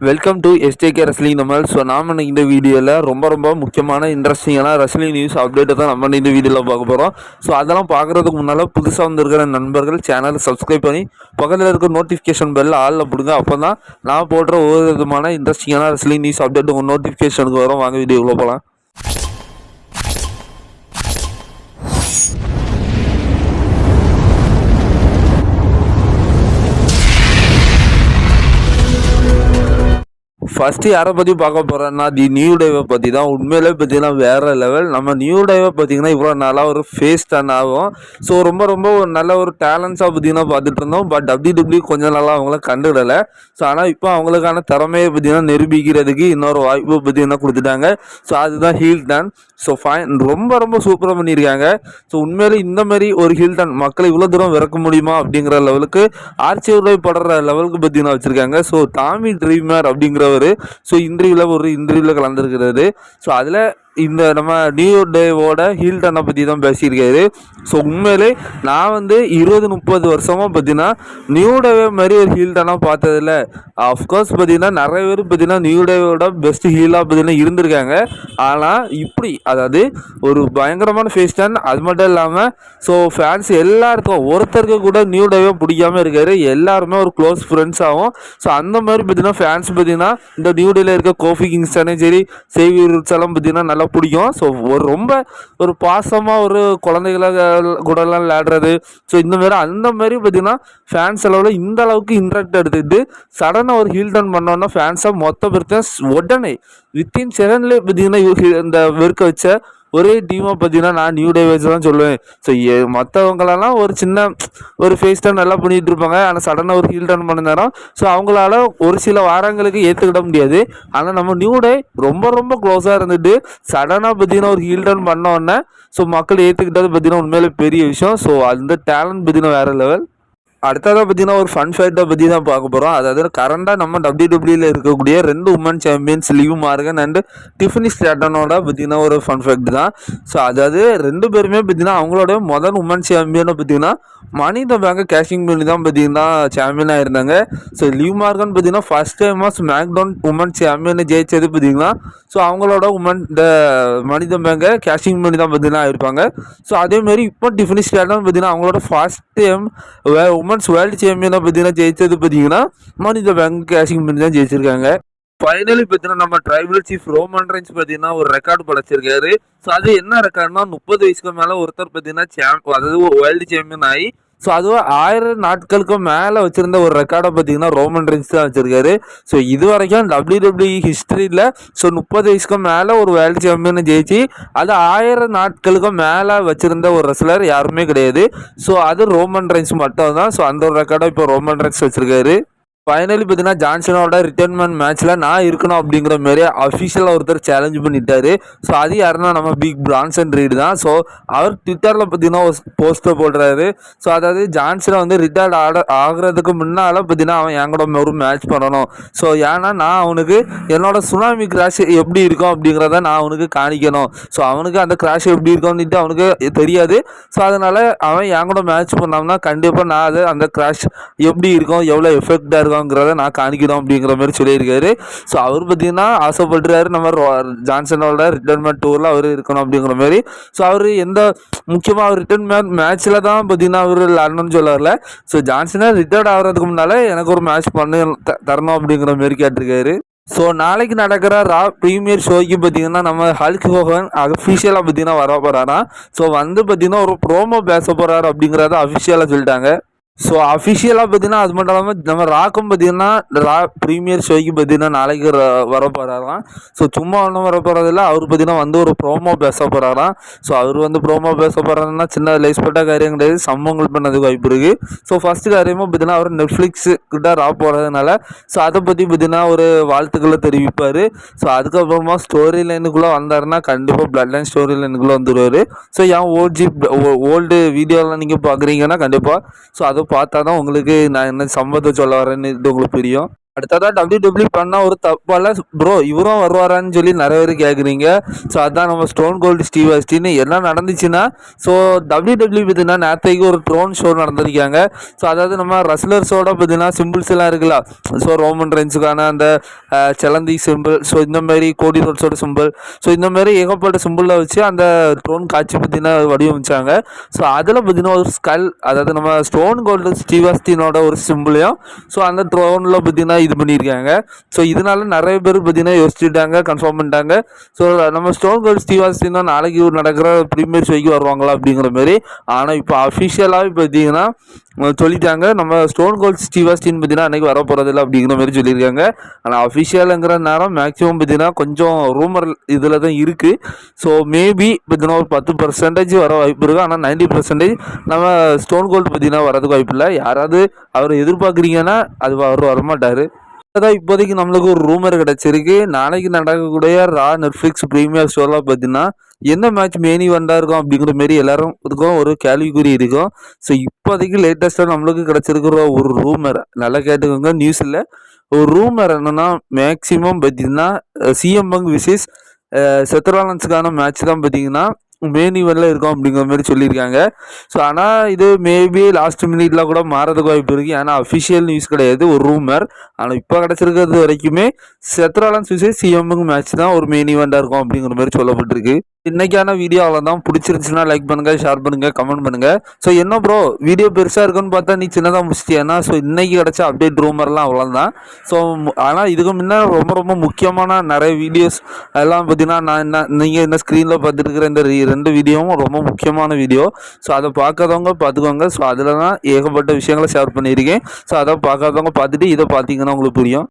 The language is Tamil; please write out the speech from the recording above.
வெல்கம் டு எஸ்டேகே ரெஸ்லிங் நம்ம. ஸோ நாம இந்த வீடியோவில் ரொம்ப ரொம்ப முக்கியமான இன்ட்ரெஸ்டிங்கான ரெஸ்லிங் நியூஸ் அப்டேட்டை தான் நம்ம இந்த வீடியோவில் பார்க்க போகிறோம் ஸோ அதெல்லாம் பார்க்குறதுக்கு முன்னால் புதுசாக வந்திருக்கிற நண்பர்கள் சேனலை சப்ஸ்கிரைப் பண்ணி பக்கத்தில் இருக்க நோட்டிஃபிகேஷன் பெல் ஆளில் போடுங்க. அப்போ தான் நான் போடுற ஒவ்வொரு விதமான இன்ட்ரெஸ்டிங்கான ரெஸ்லிங் நியூஸ் அப்டேட் உங்கள் நோட்டிஃபிகேஷனுக்கு வரும். வாங்க வீடியோக்குள்ளே போகலாம் ஃபஸ்ட்டு யாரை பற்றி பார்க்க போகிறேன்னா தி நியூ டேவை பற்றி தான். உண்மையிலே பார்த்தீங்கன்னா வேறு லெவல் நம்ம நியூ டேவை பார்த்தீங்கன்னா இவ்வளோ நல்லா ஒரு ஃபேஸ் டன் ஆகும். ஸோ ரொம்ப ரொம்ப ஒரு நல்ல ஒரு டேலண்ட்ஸாக பார்த்தீங்கன்னா பார்த்துட்டு இருந்தோம். பட் டபிள்யூ டபிள்யூ கொஞ்சம் நல்லா அவங்கள கண்டுடலை. ஸோ ஆனால் இப்போ அவங்களுக்கான திறமையை பார்த்தீங்கன்னா நிரூபிக்கிறதுக்கு இன்னொரு வாய்ப்பு பார்த்தீங்கன்னா கொடுத்துட்டாங்க. ஸோ அதுதான் ஹீல் டன் ஸோ ஃபைன் ரொம்ப ரொம்ப சூப்பராக பண்ணியிருக்காங்க. ஸோ உண்மையிலே இந்த மாதிரி ஒரு ஹீல் டன் மக்களை இவ்வளோ தூரம் விறக்க முடியுமா அப்படிங்கிற லெவலுக்கு ஆர்ச்சியூரை படுற லெவலுக்கு பார்த்தீங்கன்னா வச்சுருக்காங்க. ஸோ டாமி ட்ரீமர் அப்படிங்கிறவர் ஸோ இன்டர்வியூவில் ஒரு இன்டர்வியூவில் கலந்துருக்கிறாரு ஸோ அதில் இந்த நம்ம நியூ டேவோட ஹீல்டனை பற்றி தான் பேசியிருக்காரு. ஸோ உண்மையிலே நான் வந்து இருபது முப்பது வருஷமாக பார்த்தீங்கன்னா நியூ டேவே மாதிரி ஒரு ஹீல்டனாக பார்த்ததில்ல. அஃப்கோர்ஸ் பார்த்தீங்கன்னா நிறைய பேர் பார்த்தீங்கன்னா நியூ டேவோட பெஸ்ட் ஹீலாக பார்த்தீங்கன்னா இருந்திருக்காங்க. ஆனால் இப்படி அதாவது ஒரு பயங்கரமான ஃபேஸ் டேன் அது மட்டும் இல்லாமல் ஸோ ஃபேன்ஸ் எல்லாருக்கும் ஒருத்தருக்கு கூட நியூ டேவே பிடிக்காம இருக்காரு. எல்லாருமே ஒரு க்ளோஸ் ஃப்ரெண்ட்ஸ் ஆகும் ஸோ அந்த மாதிரி பார்த்தீங்கன்னா ஃபேன்ஸ் பார்த்தீங்கன்னா இந்த நியூ டேல இருக்க கோஃபி கிங்ஸ்டானே சரி சேவியர் எல்லாம் பார்த்தீங்கன்னா நல்லா பிடிக்கும். ஸோ ஒரு ரொம்ப ஒரு பாசமாக ஒரு குழந்தைகள கூடலாம் விளையாடுறது. ஸோ இந்த மாதிரி அந்த மாதிரி பார்த்தீங்கன்னா ஃபேன்ஸ் அளவில் இந்த அளவுக்கு இன்ட்ராக்ட் எடுத்துக்கிட்டு சடனாக ஒரு ஹீல் டவுன் பண்ணோன்னா ஃபேன்ஸாக மொத்த பேர்த்தையும் உடனே வித்தின் செகண்ட்லேயே பார்த்தீங்கன்னா இந்த வெறுக்க வச்ச ஒரே டீமாக பார்த்தீங்கன்னா நான் நியூ டே வச்சு தான் சொல்லுவேன். ஸோ மற்றவங்களெல்லாம் ஒரு சின்ன ஒரு ஃபேஸ் டர்ன் நல்லா பண்ணிகிட்டு இருப்பாங்க. ஆனால் சடனாக ஒரு ஹீல் டர்ன் பண்ண நேரம். ஸோ அவங்களால ஒரு சில வாரங்களுக்கு ஏற்றுக்கிட முடியாது. ஆனால் நம்ம நியூ டே ரொம்ப ரொம்ப க்ளோஸாக இருந்துட்டு சடனாக பார்த்தீங்கன்னா ஒரு ஹீல் டர்ன் பண்ண உடனே ஸோ மக்கள் ஏற்றுக்கிட்டது பார்த்தீங்கன்னா உண்மையிலே பெரிய விஷயம். ஸோ அந்த டேலண்ட் பார்த்தீங்கன்னா வேறு லெவல் அடுத்ததாக பார்த்தீங்கன்னா ஒரு ஃபன் ஃபைட்டை பற்றி தான் பார்க்க போகிறோம் அதாவது கரண்டாக நம்ம டபிள்யூ டபிள்யூவில் இருக்கக்கூடிய ரெண்டு woman champions Liv Morgan and Tiffany ஸ்டேட்டனோட பார்த்தீங்கன்னா ஒரு ஃபன் ஃபேக்ட் தான். ஸோ அதாவது ரெண்டு பேருமே பார்த்தீங்கன்னா அவங்களோட முதல் உமன் சாம்பியனை பார்த்தீங்கன்னா மணி த பேங்கை கேஷிங் பண்ணி தான் பார்த்தீங்கன்னா சாம்பியனாக இருந்தாங்க ஸோ லிவ் மார்கன் பார்த்தீங்கன்னா ஃபஸ்ட் டைமாக ஸ்மாக் டவுன் உமன் சாம்பியனை ஜெயிச்சது பார்த்தீங்கன்னா ஸோ அவங்களோட உமன் இந்த மணி த பேங்கை கேஷிங் பண்ணி தான் பார்த்தீங்கன்னா இருப்பாங்க ஸோ அதேமாரி இப்போ டிஃபினி ஸ்டேட்டன் பார்த்தீங்கன்னா அவங்களோட ஃபர்ஸ்ட் டைம் உமன்ஸ் வேர்ல்டு சாம்பியனை பார்த்தீங்கன்னா ஜெயிச்சது பார்த்தீங்கன்னா மனித பேங்க் கேஷிங் பண்ணி தான் ஜெயிச்சிருக்காங்க. ஃபைனலி பார்த்தீங்கன்னா நம்ம ட்ரைபல் சீஃப் ரோமன் ரைன்ஸ் பார்த்தீங்கன்னா ஒரு ரெக்கார்டு படைச்சிருக்காரு. ஸோ அது என்ன ரெக்கார்ட்னா முப்பது வயசுக்கு மேலே ஒருத்தர் பார்த்தீங்கன்னா சாம்ப் அதாவது வேர்ல்டு சாம்பியன் ஆகி ஸோ அதுவும் ஆயிரம் நாட்களுக்கும் மேலே வச்சுருந்த ஒரு ரெக்கார்டை பார்த்தீங்கன்னா ரோமன் ரென்ஸ் தான் வச்சுருக்காரு. ஸோ இது வரைக்கும் டபிள்யூ டபிள்யூ ஹிஸ்ட்ரியில் ஸோ முப்பது வயசுக்கும் மேலே ஒரு வேர்ல்டு சாம்பியனை ஜெயிச்சு அது ஆயிரம் நாட்களுக்கும் மேலே வச்சுருந்த ஒரு ரெஸ்லர் யாருமே கிடையாது. ஸோ அது ரோமன் ரைன்ஸ் மட்டும் தான் ஸோ அந்த ஒரு ரெக்கார்டை இப்போ ரோமன் ரைன்ஸ் வச்சுருக்காரு. ஃபைனலி பார்த்தீங்கன்னா ஜான்சனோட ரிட்டைர்மெண்ட் மேட்ச்சில் நான் இருக்கணும் அப்படிங்கிற மாதிரி அஃபிஷியலாக ஒருத்தர் சேலஞ்ச் பண்ணிட்டாரு. ஸோ அது யாருன்னா நம்ம பிக் பிரான்சன் ரீடு தான். ஸோ அவர் ட்விட்டரில் பார்த்தீங்கன்னா ஒரு போஸ்ட்டை போடுறாரு. ஸோ அதாவது ஜான்சனை வந்து ரிட்டையர்ட் ஆட ஆகிறதுக்கு முன்னால் பார்த்தீங்கன்னா அவன் என் கூட ஒரு மேட்ச் பண்ணணும். ஸோ ஏன்னா நான் அவனுக்கு என்னோட சுனாமி கிராஷ் எப்படி இருக்கும் அப்படிங்கிறத நான் அவனுக்கு காணிக்கணும். ஸோ அவனுக்கு அந்த கிராஷ் எப்படி இருக்கும்னுட்டு அவனுக்கு தெரியாது. ஸோ அதனால் அவன் என் கூட மேட்ச் பண்ணோம்னா கண்டிப்பாக நான் அது அந்த கிராஷ் எப்படி இருக்கும் எவ்வளோ எஃபெக்டாக இருக்கும் இருக்கோங்கிறத நான் காணிக்கணும் அப்படிங்கிற மாதிரி சொல்லியிருக்காரு. ஸோ அவர் பார்த்தீங்கன்னா ஆசைப்படுறாரு நம்ம ஜான்சனோட ரிட்டர்ன்மெண்ட் டூரில் அவர் இருக்கணும் அப்படிங்கிற மாதிரி. ஸோ அவர் எந்த முக்கியமாக அவர் ரிட்டர்ன் மே மேட்ச்சில் தான் பார்த்தீங்கன்னா அவர் விளாடணும்னு சொல்ல வரல ஸோ ஜான்சனை ரிட்டையர்ட் ஆகிறதுக்கு முன்னால் எனக்கு ஒரு மேட்ச் பண்ணு தரணும் அப்படிங்கிற மாதிரி கேட்டிருக்காரு. ஸோ நாளைக்கு நடக்கிற ரா ப்ரீமியர் ஷோக்கு பார்த்தீங்கன்னா நம்ம ஹல்க் ஹோகன் அஃபிஷியலாக பார்த்தீங்கன்னா வர போகிறாராம் ஸோ வந்து பார்த்தீங்கன்னா ஒரு ப்ரோமோ பேச போகிறாரு அப்படிங்கிறத அஃபிஷியலாக சொல்லிட்டாங்க. ஸோ அஃபிஷியலாக பார்த்தீங்கன்னா அது மட்டும் இல்லாமல் நம்ம ராக்கும் பார்த்தீங்கன்னா ரா ப்ரீமியர் ஷோக்கு பார்த்தீங்கன்னா நாளைக்கு வர போகிறாராம் ஸோ சும்மா ஒன்றும் வர போகிறதில்ல அவர் பார்த்தீங்கன்னா வந்து ஒரு ப்ரோமோ பேச போகிறாராம் ஸோ அவர் வந்து ப்ரோமோ பேச போகிறாருன்னா சின்ன லைஸ்பட்ட காரியம் கிடையாது. சம்பவங்கள் பண்ணதுக்கு வாய்ப்பு இருக்குது ஸோ ஃபஸ்ட்டு காரியமாக பார்த்தீங்கன்னா அவர் நெட்ஃப்ளிக்ஸு கிட்ட ரா போகிறதுனால ஸோ அதை பற்றி பார்த்தீங்கன்னா ஒரு வாழ்த்துக்களை தெரிவிப்பார். ஸோ அதுக்கப்புறமா ஸ்டோரி லைனுக்குள்ளே வந்தாருன்னா கண்டிப்பாக பிளட் லைன் ஸ்டோரி லைனுக்குள்ளே வந்துடுவார் ஸோ ஏன் ஓல்ஜி ஓல்டு வீடியோலாம் நீங்கள் பார்க்குறீங்கன்னா கண்டிப்பாக ஸோ அதை பார்த்தா தான் உங்களுக்கு நான் என்ன சம்பவத்தை சொல்ல வரேன்னு இது உங்களுக்கு புரியும். அடுத்ததாக டபிள்யூ டபிள்யூ பண்ணால் ஒரு தப்பால ப்ரோ இவரும் வருவாரான்னு சொல்லி நிறைய பேர் கேட்குறீங்க ஸோ அதான் நம்ம ஸ்டோன் கோல்டு ஸ்டீவ் அஸ்டின்னு என்ன நடந்துச்சுன்னா ஸோ டபிள்யூ டபிள்யூ பார்த்தீங்கன்னா நேத்தைக்கு ஒரு ட்ரோன் ஷோ நடந்திருக்காங்க. ஸோ அதாவது நம்ம ரஸ்லர்ஸோட பார்த்தீங்கன்னா சிம்பிள்ஸ் எல்லாம் இருக்குல்ல ஸோ ரோமன் ரென்ஸுக்கான அந்த செலந்தி சிம்பிள் ஸோ இந்த மாதிரி கோடி ரோட்ஸோட சிம்பிள் ஸோ இந்த மாதிரி ஏகப்பட்ட சிம்பிளில் வச்சு அந்த ட்ரோன் காட்சி பார்த்தீங்கன்னா வடிவமைச்சாங்க. ஸோ அதில் பார்த்தீங்கன்னா ஒரு ஸ்கல் அதாவது நம்ம ஸ்டோன் கோல்டு ஸ்டீவாஸ்டினோட ஒரு சிம்பிளையும் ஸோ அந்த ட்ரோனில் பார்த்தீங்கன்னா இது பண்ணியிருக்காங்க. ஸோ இதனால நிறைய பேர் பார்த்தீங்கன்னா யோசிச்சுட்டாங்க கன்ஃபார்ம் பண்ணிட்டாங்க. ஸோ நம்ம ஸ்டோன் கோல்ட் ஸ்டீவாஸ்டினா நாளைக்கு நடக்கிற ப்ரீமியர் ஷோக்கு வருவாங்களா அப்படிங்கிற மாதிரி. ஆனால் இப்போ அஃபிஷியலாகவே பார்த்தீங்கன்னா சொல்லிட்டாங்க. நம்ம ஸ்டோன் கோல்ட் ஸ்டீவாஸ்டின் பார்த்தீங்கன்னா அன்றைக்கி வர போகிறதில்ல அப்படிங்கிற மாதிரி சொல்லியிருக்காங்க. ஆனால் அஃபிஷியலுங்கிற நேரம் மேக்ஸிமம் பார்த்தீங்கன்னா கொஞ்சம் ரூமர் இதில் தான் இருக்குது ஸோ மேபி பார்த்தீங்கன்னா ஒரு பத்து பர்சன்டேஜ் வர வாய்ப்பு இருக்குது ஆனால் நைன்டி பர்சன்டேஜ் நம்ம ஸ்டோன் கோல்டு பார்த்தீங்கன்னா வரதுக்கு வாய்ப்பு இல்லை. யாராவது அவர் எதிர்பார்க்குறீங்கன்னா அது அவர் வரமாட்டார். தான் இப்போதைக்கு நம்மளுக்கு ஒரு ரூமர் கிடச்சிருக்கு. நாளைக்கு நடக்கக்கூடிய ரா நெட்ஃப்ளிக்ஸ் ப்ரீமியர் ஷோலாம் பார்த்தீங்கன்னா என்ன மேட்ச் மெயின் இவெண்ட்டாக இருக்கும் அப்படிங்கிற மாரி எல்லாரும் இருக்கும் ஒரு கேள்விக்குறி இருக்கும். ஸோ இப்போதைக்கு லேட்டஸ்ட்டாக நம்மளுக்கு கிடச்சிருக்கிற ஒரு ரூமர் நல்லா கேட்டுக்கோங்க நியூஸில் ஒரு ரூமர் என்னென்னா மேக்ஸிமம் பார்த்தீங்கன்னா சிஎம் பங்க் விசிஸ் செத்ராலன்ஸுக்கான மேட்ச் தான் பார்த்தீங்கன்னா மேனி ஈவெண்ட்டில் இருக்கும் அப்படிங்கிற மாதிரி சொல்லியிருக்காங்க. ஸோ ஆனால் இது மேபி லாஸ்ட் மினிட்ல கூட மாறதுக்கு வாய்ப்பு இருக்குது ஏன்னா அஃபிஷியல் நியூஸ் கிடையாது ஒரு ரூமர் ஆனால் இப்போ கிடச்சிருக்கிறது வரைக்குமே செத்ராலன்ஸ் சூசை சிஎம்முக்கு மேட்ச் தான் ஒரு மெயின் ஈவெண்ட்டாக இருக்கும் அப்படிங்கிற மாதிரி சொல்லப்பட்டிருக்கு. இன்னைக்கான வீடியோ அவ்வளோதான் பிடிச்சிருந்துச்சுன்னா லைக் பண்ணுங்க ஷேர் பண்ணுங்க கமெண்ட் பண்ணுங்க. ஸோ என்ன ப்ரோ வீடியோ பெருசாக இருக்குன்னு பார்த்தா நீ சின்னதாக முடிச்சிட்டியானா ஸோ இன்னைக்கு கிடச்ச அப்டேட் ரூமர்லாம் அவ்வளோதான் ஸோ ஆனால் இதுக்கு முன்ன ரொம்ப ரொம்ப முக்கியமான நிறைய வீடியோஸ் எல்லாம் பார்த்தீங்கன்னா நான் என்ன நீங்கள் என்ன ஸ்க்ரீனில் பார்த்துருக்கிற இந்த ரெண்டு வீடியோவும் ரொம்ப முக்கியமான வீடியோ ஸோ அதை பார்க்காதவங்க பார்த்துக்கோங்க. ஸோ அதில் தான் ஏகப்பட்ட விஷயங்களை ஷேர் பண்ணியிருக்கேன். ஸோ அதை பார்க்காதவங்க பார்த்துட்டு இதை பார்த்தீங்கன்னா உங்களுக்கு புரியும்.